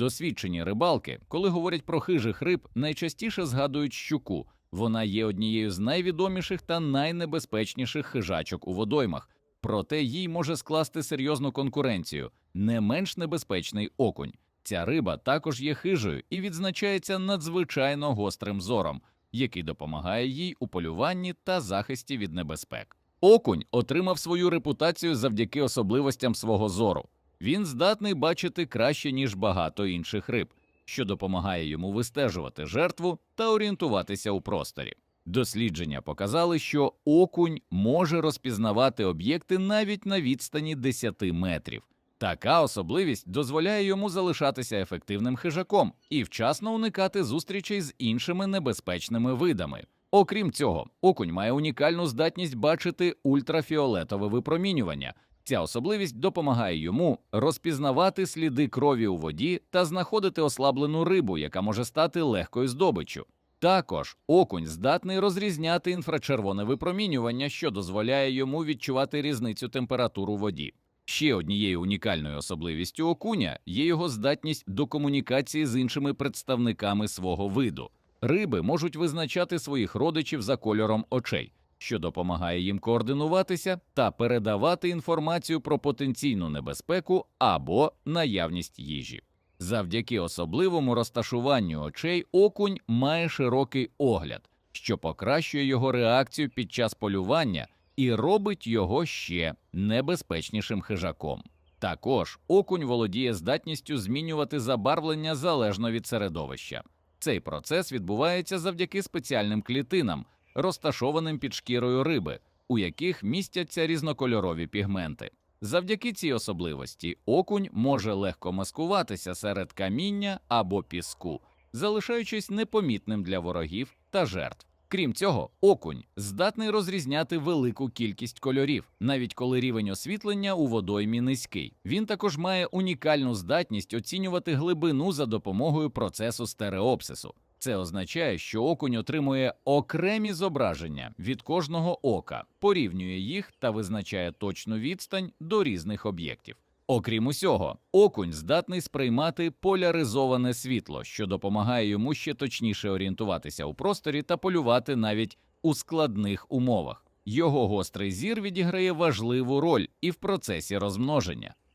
Досвідчені рибалки, коли говорять про хижих риб, найчастіше згадують щуку. Вона є однією з найвідоміших та найнебезпечніших хижачок у водоймах. Проте їй може скласти серйозну конкуренцію не менш небезпечний окунь. Ця риба також є хижою і відзначається надзвичайно гострим зором, який допомагає їй у полюванні та захисті від небезпек. Окунь отримав свою репутацію завдяки особливостям свого зору. Він здатний бачити краще, ніж багато інших риб, що допомагає йому вистежувати жертву та орієнтуватися у просторі. Дослідження показали, що окунь може розпізнавати об'єкти навіть на відстані 10 метрів. Така особливість дозволяє йому залишатися ефективним хижаком і вчасно уникати зустрічей з іншими небезпечними видами. Окрім цього, окунь має унікальну здатність бачити ультрафіолетове випромінювання. Ця особливість допомагає йому розпізнавати сліди крові у воді та знаходити ослаблену рибу, яка може стати легкою здобиччю. Також окунь здатний розрізняти інфрачервоне випромінювання, що дозволяє йому відчувати різницю температур у воді. Ще однією унікальною особливістю окуня є його здатність до комунікації з іншими представниками свого виду. Риби можуть визначати своїх родичів за кольором очей, що допомагає їм координуватися та передавати інформацію про потенційну небезпеку або наявність їжі. Завдяки особливому розташуванню очей окунь має широкий огляд, що покращує його реакцію під час полювання і робить його ще небезпечнішим хижаком. Також окунь володіє здатністю змінювати забарвлення залежно від середовища. Цей процес відбувається завдяки спеціальним клітинам, розташованим під шкірою риби, у яких містяться різнокольорові пігменти. Завдяки цій особливості окунь може легко маскуватися серед каміння або піску, залишаючись непомітним для ворогів та жертв. Крім цього, окунь здатний розрізняти велику кількість кольорів, навіть коли рівень освітлення у водоймі низький. Він також має унікальну здатність оцінювати глибину за допомогою процесу стереопсису. Це означає, що окунь отримує окремі зображення від кожного ока, порівнює їх та визначає точну відстань до різних об'єктів. Окрім усього, окунь здатний сприймати поляризоване світло, що допомагає йому ще точніше орієнтуватися у просторі та полювати навіть у складних умовах. Його гострий зір відіграє важливу роль і в процесі розмноження.